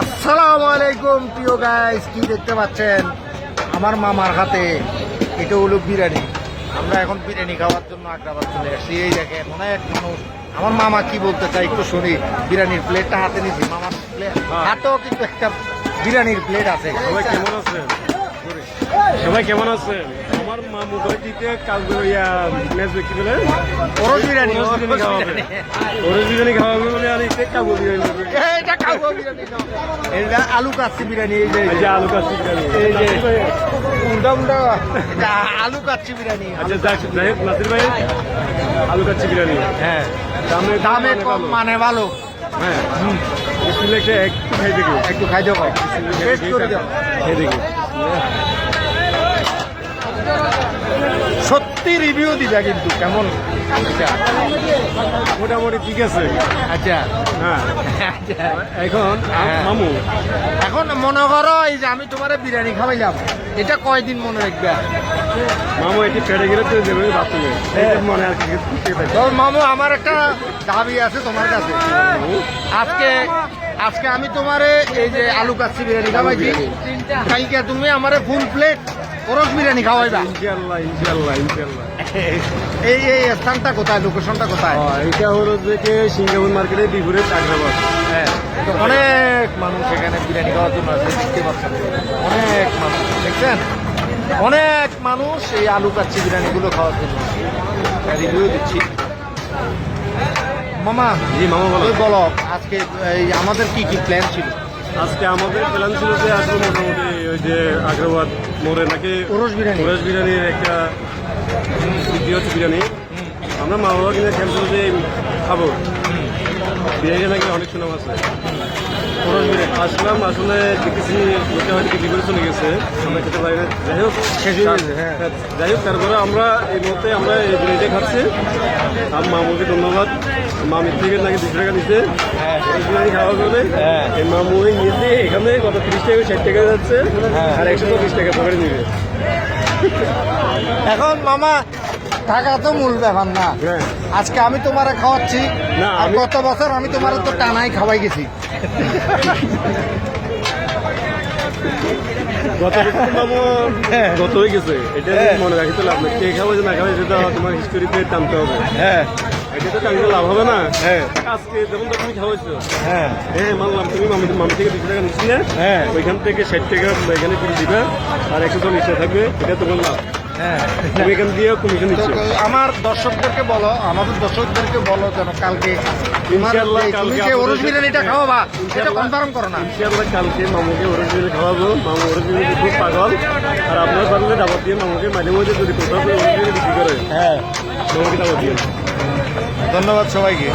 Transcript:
আসসালামু আলাইকুম প্রিয় গাইস কি দেখতে পাচ্ছেন? আমার মামার হাতে এটা হলো বিরিয়ানি। আমরা এখন বিরিয়ানি খাওয়ার জন্য আগ্রাবাদ চলে আসছি। এই দেখেন অনেক মানুষ। আমার মামা কি বলতে চাই একটু শুনি। বিরিয়ানির প্লেটটা হাতে নিয়েছি। মামার প্লেট হাতেও কিন্তু একটা বিরিয়ানির প্লেট আছে। সবাই কেমন আছেন? সবাই কেমন আছেন? আমার মা মোবাইল দিতে কাল ইয়া ম্যাচ দেখতে পেলে ওরস বিরিয়ানি ওরস বিরিয়ানি। ওরস বিরিয়ানি খাওয়াবে বলে আর এটা কাবু বিরিয়ানি। এইটা খাব বিরিয়ানি এটা আলু কাচ্ছি বিরিয়ানি এই যে। যে আলু কাচ্চি বিরিয়ানি। এই যে। উল্টা এটা আলু কাচ্ছি বিরিয়ানি। আচ্ছা যাই যাই নাসির ভাই আলু কাচ্চি বিরিয়ানি। হ্যাঁ। দামে দামে মানে কম মানে ভালো। হ্যাঁ। বিসমিল্লাহ একটু খাই দেখি। একটু খাই দাও টেস্ট করে দাও খাই দেখি। সত্যি রিভিউ দিবা কিন্তু কেমন? আচ্ছা। মোটামুটি ঠিক আছে। আচ্ছা। হ্যাঁ। আচ্ছা। এখন হ্যাঁ। মামু। এখন মনে করো এই যে আমি তোমার বিরিয়ানি খাওয়াইলাম এটা কয়দিন মনে রাখবে? মামু এটি পেটে গেলে তো দেবে বাথরুমে। মনে আছে মামু আমার একটা দাবি আছে তোমার কাছে। আজকে আজকে আমি তোমারে এই যে আলু কাচ্ছি বিরিয়ানি খাওয়াইছি। কালকে তুমি আমারে ফুল প্লেট ওরস বিরিয়ানি খাওয়াইবা। ইনশাল্লাহ এই এই স্থানটা কোথায়? লোকেশনটা কোথায়? এটা হলো যে সিঙ্গাপুর মার্কেটে বিপুরে আগ্রাবাদ হ্যাঁ। অনেক মানুষ এখানে বিরিয়ানি খাওয়ার জন্য আছে দেখতে পাচ্ছেন। অনেক মানুষ দেখছেন? অনেক মানুষ এই আলু কাচ্ছি বিরিয়ানিগুলো খাওয়ার জন্য রিভিউ দিচ্ছি। মামা জি মামা বলো। বলো আজকে এই আমাদের কি কি প্ল্যান ছিল? আজকে আমাদের প্ল্যান ছিল যে আসলে মোটামুটি ওই যে আগ্রাবাদ মোড়ে নাকি ওরস বিরিয়ানি। ওরেশ বিরিয়ানির একটা বিরিয়ানি। আমরা মা বাবা কিনে খেলছিল যে খাব। বিরিয়ানি নাকি অনেক সুনাম আছে আসলাম আসলে দেখেছি ওটা হয়তো বিক্রি করে চলে গেছে আমরা খেতে পারি যাই হোক হয়ে। যাই হোক তারপরে আমরা এই মুহূর্তে আমরা এই বিরিয়ানিটা খাচ্ছি আর মামুকে ধন্যবাদ মামির থেকে নাকি দুশো টাকা দিচ্ছে হ্যাঁ। বিরিয়ানি খাওয়া করে হ্যাঁ। এই মামু নিয়ে এখানে কত তিরিশ টাকা ষাট টাকা যাচ্ছে। আর একশো চল্লিশ টাকা পকেটে নিবে এখন মামা টাকা তো মূল ব্যাপার না। হ্যাঁ। আজকে আমি তোমারে খাওয়াচ্ছি আর গত বছর আমি তোমার তো টানাই খাওয়াই গেছি। গত বছর মামু হ্যাঁ। গত হয়ে গেছে। এটা হ্যাঁ। মনে রাখি লাভ নেই। কে খাবে না খাবে সেটা তোমার হিস্টোরিতে টানতে হবে। হ্যাঁ। এটা তো টানতে লাভ হবে না। হ্যাঁ। আজকে যেমন তুমি খাওয়াইছো। হ্যাঁ। হ্যাঁ মানলাম তুমি মামি মামি থেকে দুশো টাকা নিচ্ছি না হ্যাঁ। ওইখান থেকে ষাট টাকা এখানে বিল দিবে। আর একশো টাকা থাকবে। এটা তোমার লাভ। হ্যাঁ। তুমি এখান দিয়ে কমিশন তো নিচ্ছ। আমার দর্শকদেরকে বলো আমাদের দর্শকদেরকে বলো যেন কালকে ইনশাআল্লাহ কালকে যে ওরস আপনাদের- বিরিয়ানিটা খাওয়াবা এটা কনফার্ম করো না। ইনশাআল্লাহ কালকে মামুকে ওরজিনাল খাওয়াবো। মামু ওরজিনাল খুব পাগল। আর আপনার পারলে দাবাত দিয়ে মামুকে মাঝে মাঝে যদি কোথাও ওরজিনাল বিক্রি করে হ্যাঁ। মামুকে দিয়ে। ধন্যবাদ সবাইকে।